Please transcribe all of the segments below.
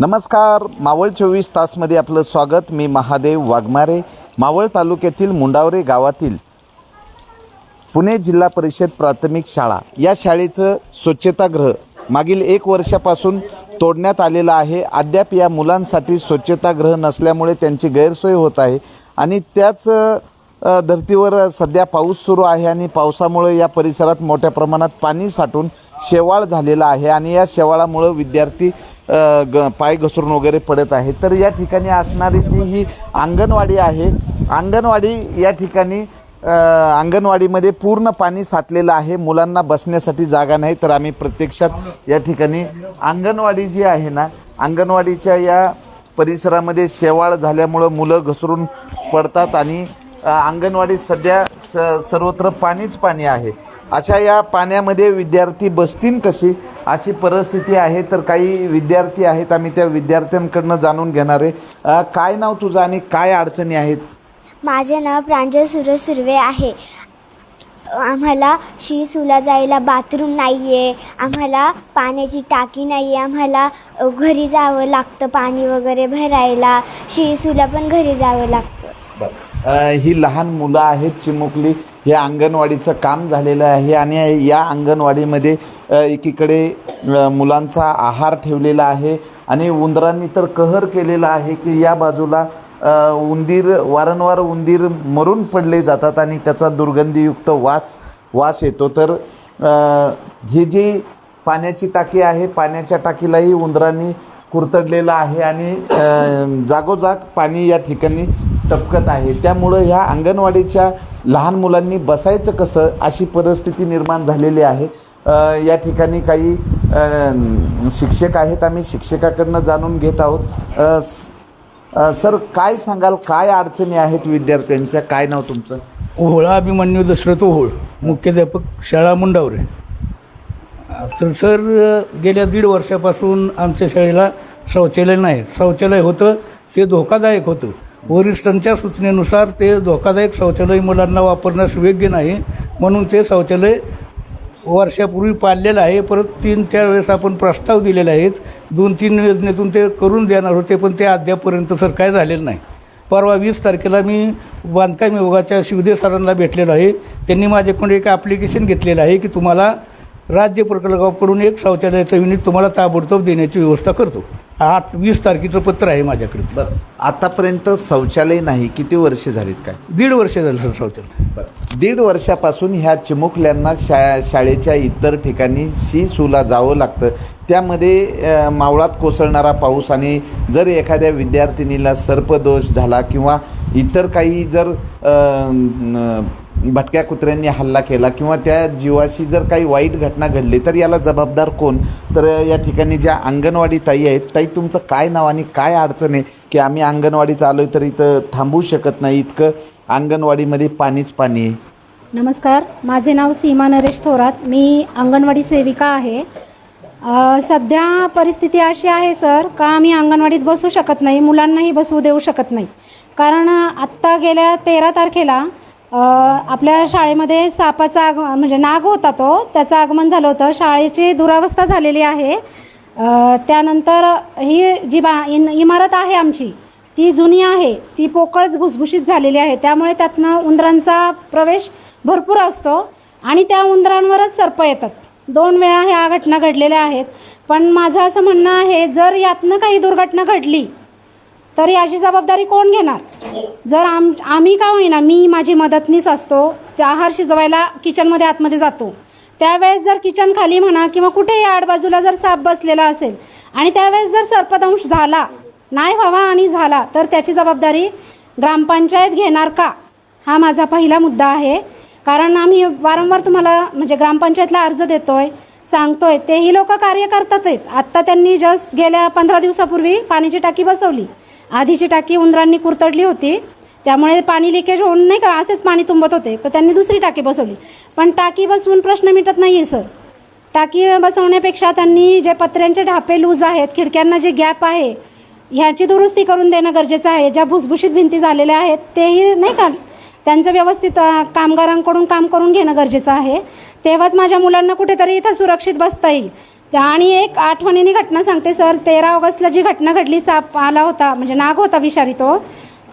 नमस्कार मावळ चोवीस तासमध्ये आपलं स्वागत. मी महादेव वाघमारे मावळ तालुक्यातील मुंडावरे गावातील पुणे जिल्हा परिषद प्राथमिक शाळा. या शाळेचं स्वच्छतागृह मागील एक वर्षापासून तोडण्यात आलेलं आहे. अद्याप या मुलांसाठी स्वच्छतागृह नसल्यामुळे त्यांची गैरसोय होत आहे आणि त्याच धर्तीवर सध्या पाऊस सुरू आहे आणि पावसामुळे या परिसरात मोठ्या प्रमाणात पाणी साठून शेवाळ झालेलं आहे आणि या शेवाळामुळं विद्यार्थी ग पाय घसरून वगैरे पडत आहे तर या ठिकाणी असणारी जी ही अंगणवाडी आहे अंगणवाडी या ठिकाणी अंगणवाडीमध्ये पूर्ण पाणी साठलेलं आहे. मुलांना बसण्यासाठी जागा नाही तर आम्ही प्रत्यक्षात या ठिकाणी अंगणवाडी जी आहे ना अंगणवाडीच्या या परिसरामध्ये शेवाळ झाल्यामुळं मुलं घसरून पडतात आणि अंगणवाडी अंगणवाडीत सध्या स सर्वत्र पाणीच पाणी आहे. अशा या पाण्यामध्ये विद्यार्थी बसतील कशी? अशी परिस्थिती आहे तर काही विद्यार्थी आहेत आम्ही त्या विद्यार्थ्यांकडनं जाणून घेणार आहे. काय नाव तुझं आणि काय अडचणी आहेत? माझे नाव प्रांजल सुरेश सुर्वे आहे. आम्हाला शिसूला जायला बाथरूम नाही आहे आम्हाला पाण्याची टाकी नाही आहे आम्हाला घरी जावं लागतं पाणी वगैरे भरायला. शिसूला पण घरी जावं लागतं. ही लहान मुलं आहेत चिमुकली. हे अंगणवाडीचं काम झालेलं आहे आणि या अंगणवाडीमध्ये एकीकडे मुलांचा आहार ठेवलेला आहे आणि उंदरांनी तर कहर केलेला आहे की या बाजूला उंदीर वारंवार उंदीर मरून पडले जातात आणि त्याचा दुर्गंधीयुक्त वास वास येतो. तर ही जी पाण्याची टाकी आहे पाण्याच्या टाकीलाही उंदरांनी कुरतडलेलं आहे आणि जागोजाग पाणी या ठिकाणी टपकत आहे. त्यामुळं ह्या अंगणवाडीच्या लहान मुलांनी बसायचं कसं अशी परिस्थिती निर्माण झालेली आहे. या ठिकाणी काही शिक्षक आहेत. आम्ही शिक्षकाकडनं जाणून घेत आहोत. सर काय सांगाल? काय अडचणी आहेत विद्यार्थ्यांच्या? काय नाव तुमचं? ओहळा अभिमन्यू दशरथ ओहोळ मुख्याध्यापक शाळा मुंडावरे. तर सर गेल्या दीड वर्षापासून आमच्या शाळेला शौचालय नाही. शौचालय होतं ते धोकादायक होतं. वरिष्ठांच्या सूचनेनुसार ते धोकादायक शौचालय मुलांना वापरण्यास योग्य नाही म्हणून ते शौचालय वर्षापूर्वी पाडलेलं आहे. परत तीन चार वेळेस आपण प्रस्ताव दिलेले आहेत. दोन तीन योजनेतून ते करून देणार होते पण ते अद्यापपर्यंत सर काय झालेलं नाही. परवा वीस तारखेला मी बांधकाम विभागाच्या शिवदे सरांना भेटलेलो आहे. त्यांनी माझ्याकडून एक ॲप्लिकेशन घेतलेलं आहे की तुम्हाला राज्य प्रकल्पाकडून एक शौचालयाचं युनिट तुम्हाला ताबडतोब देण्याची व्यवस्था करतो. आठ वीस तारखेचं पत्र आहे माझ्याकडे. बरं. आतापर्यंत शौचालय नाही. किती वर्ष झालीत काय? दीड वर्ष झालं सर शौचालय. बरं. दीड वर्षापासून ह्या चिमुकल्यांना शा शाळेच्या इतर ठिकाणी शी सूला जावं लागतं. त्यामध्ये अ, मावळात कोसळणारा पाऊस आणि जर एखाद्या विद्यार्थिनीला सर्पदोष झाला किंवा इतर काही जर अ, न, भटक्या कुत्र्यांनी हल्ला केला किंवा त्या जीवाशी जर काही वाईट घटना घडली तर याला जबाबदार कोण? तर या ठिकाणी ज्या अंगणवाडी ताई आहेत ताई तुमचं काय नाव आणि काय अडचण आहे की आम्ही अंगणवाडीत आलो तर इथं थांबू शकत नाही? इतकं अंगणवाडीमध्ये पाणीच पाणी आहे. नमस्कार माझे नाव सीमा नरेश थोरात. मी अंगणवाडी सेविका आहे. सध्या परिस्थिती अशी आहे सर का आम्ही अंगणवाडीत बसू शकत नाही मुलांनाही बसवू देऊ शकत नाही. कारण आत्ता गेल्या तेरा तारखेला आपल्या शाळेमध्ये सापाचा आग म्हणजे नाग होता तो त्याचं आगमन झालं होतं. शाळेची दुरावस्था झालेली आहे. त्यानंतर ही जी बा इन इमारत आहे आमची ती जुनी आहे. ती पोकळच भुसभुशीत झालेली आहे. त्यामुळे त्यातनं उंदरांचा प्रवेश भरपूर असतो आणि त्या उंदरांवरच सर्प येतात. दोन वेळा ह्या घटना घडलेल्या आहेत. पण माझं असं म्हणणं आहे जर यातनं काही दुर्घटना घडली तर याची जबाबदारी कोण घेणार? जर आम आम्ही का होईना मी माझी मदतनीस असतो ते आहार शिजवायला किचनमध्ये आतमध्ये जातो. त्यावेळेस जर किचन खाली म्हणा किंवा कुठेही आडबाजूला जर साप बसलेला असेल आणि त्यावेळेस जर सर्पदंश झाला नाही व्हावा आणि झाला तर त्याची जबाबदारी ग्रामपंचायत घेणार का? हा माझा पहिला मुद्दा आहे. कारण आम्ही वारंवार तुम्हाला म्हणजे ग्रामपंचायतला अर्ज देतोय. सांगतोय तेही लोक कार्य करतात आहेत. आत्ता त्यांनी जस्ट गेल्या पंधरा दिवसापूर्वी पाण्याची टाकी बसवली. आधीची टाकी उंदरांनी कुरतडली होती. त्यामुळे पाणी लिकेज होऊन नाही का असेच पाणी तुंबत होते. तर त्यांनी दुसरी टाकी बसवली. पण टाकी बसवून प्रश्न मिटत नाही आहे सर. टाकी बसवण्यापेक्षा त्यांनी जे पत्र्यांचे ढापे लूज आहेत खिडक्यांना जे गॅप आहे ह्याची दुरुस्ती करून देणं गरजेचं आहे. ज्या भुसभुशीत भिंती झालेल्या आहेत तेही नाही का त्यांचं व्यवस्थित कामगारांकडून काम करून घेणं गरजेचं आहे. तेव्हाच माझ्या मुलांना कुठेतरी इथं सुरक्षित बसता येईल. त्या आणि एक आठवणीने घटना सांगते सर. तेरा ऑगस्टला जी घटना घडली साप आला होता म्हणजे नाग होता विषारी तो.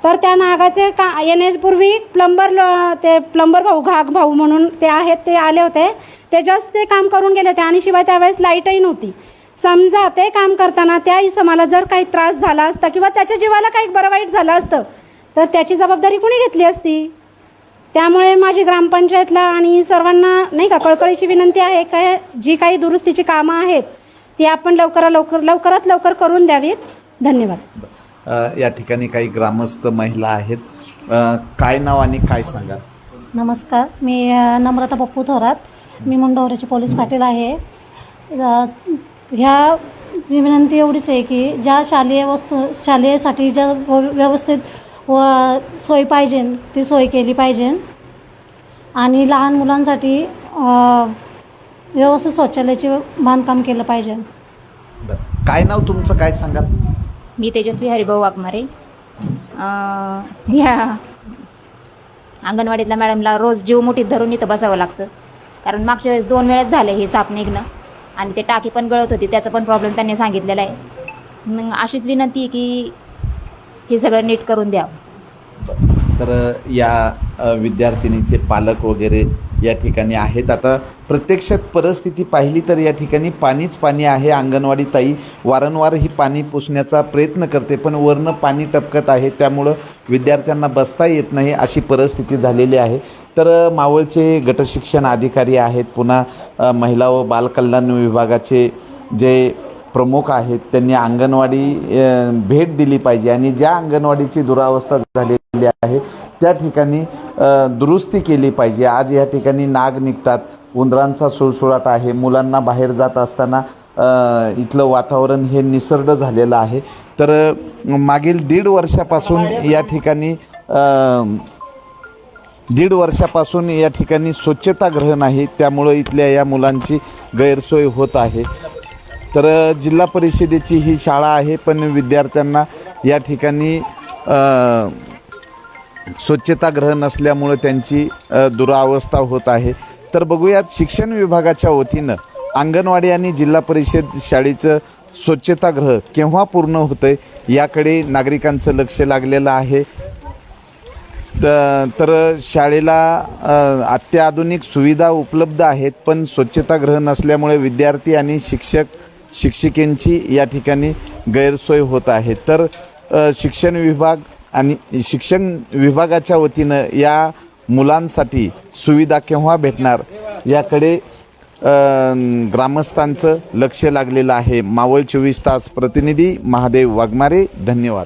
तर त्या नागाचे का येण्यापूर्वी प्लंबर ल- ते प्लंबर भाऊ घाग भाऊ म्हणून ते आहेत ते आले होते. ते जस्ट ते काम करून गेले होते आणि शिवाय त्यावेळेस लाईटही नव्हती. समजा ते काम करताना त्या इसमाला जर काही त्रास झाला असता किंवा त्याच्या जीवाला काही बरं वाईट झालं असतं तर त्याची जबाबदारी कुणी घेतली असती? त्यामुळे माझी ग्रामपंचायतला आणि सर्वांना नाही का कळकळीची विनंती आहे का जी काही दुरुस्तीची कामं आहेत ती आपण लवकरात लवकर लवकरात लवकर करून द्यावीत. धन्यवाद. अ, या ठिकाणी काही ग्रामस्थ महिला आहेत. अ, काय नाव आणि काय सांगा नमस्कार. मी अ, नम्रता पप्पू थोरात. मी मुंडवऱ्याची पोलीस पाटील आहे. अ, ह्या विनंती एवढीच आहे की ज्या शालेय वस्तू शालेयसाठी ज्या व- व्यवस्थित व सोय पाहिजे ती सोय केली पाहिजे. आणि लहान मुलांसाठी अ, व्यवस्थित शौचालयाचे बांधकाम केलं पाहिजे. बरं. काय नाव तुमचं? काय सांगाल? मी तेजस्वी हरिभाऊ वाघमारे. अं, ह्या अंगणवाडीतल्या मॅडमला रोज जीव मुठीत धरून इथं बसावं लागतं. कारण मागच्या वेळेस दोन वेळेस झालं हे साप निघणं. आणि ते टाकी पण गळत होती त्याचा पण प्रॉब्लेम त्यांनी सांगितलेला आहे. मग अशीच विनंती आहे की हे सगळं नीट करून द्यावं तर या विद्यार्थिनीचे पालक वगैरे या ठिकाणी आहेत. आता प्रत्यक्षात परिस्थिती पाहिली तर या ठिकाणी पाणीच पाणी आहे. अंगणवाडी ताई वारंवार ही पाणी पुसण्याचा प्रयत्न करते पण वरनं पाणी टपकत आहे. त्यामुळं विद्यार्थ्यांना बसता येत नाही अशी परिस्थिती झालेली आहे. तर मावळचे गटशिक्षण अधिकारी आहेत. पुन्हा महिला व बालकल्याण विभागाचे जे प्रमुख आहेत त्यांनी अंगणवाडी भेट दिली पाहिजे आणि ज्या अंगणवाडीची दुरावस्था झालेली आहे त्या ठिकाणी दुरुस्ती केली पाहिजे. आज या ठिकाणी नाग निघतात उंदरांचा सुळसुळाट आहे मुलांना बाहेर जात असताना इथलं वातावरण हे निसर्ग झालेलं आहे. तर मागील दीड वर्षापासून या ठिकाणी दीड वर्षापासून या ठिकाणी स्वच्छतागृह नाही त्यामुळं इथल्या या मुलांची गैरसोय होत आहे. तर जिल्हा परिषदेची ही शाळा आहे पण विद्यार्थ्यांना या ठिकाणी स्वच्छतागृह नसल्यामुळं त्यांची दुरावस्था होत आहे. तर बघूयात शिक्षण विभागाच्या वतीनं अंगणवाडी आणि जिल्हा परिषद शाळेचं स्वच्छतागृह केव्हा पूर्ण होतं याकडे नागरिकांचं लक्ष लागलेलं आहे. तर शाळेला अत्याधुनिक सुविधा उपलब्ध आहेत पण स्वच्छतागृह नसल्यामुळे विद्यार्थी आणि शिक्षक शिक्षिकेंची या ठिकाणी गैरसोय होत आहे. तर शिक्षण विभाग आणि शिक्षण विभागाच्या वतीनं या मुलांसाठी सुविधा केव्हा भेटणार? याकडे ग्रामस्थांचं लक्ष लागलेलं आहे. मावळ चोवीस तास प्रतिनिधी महादेव वाघमारे धन्यवाद.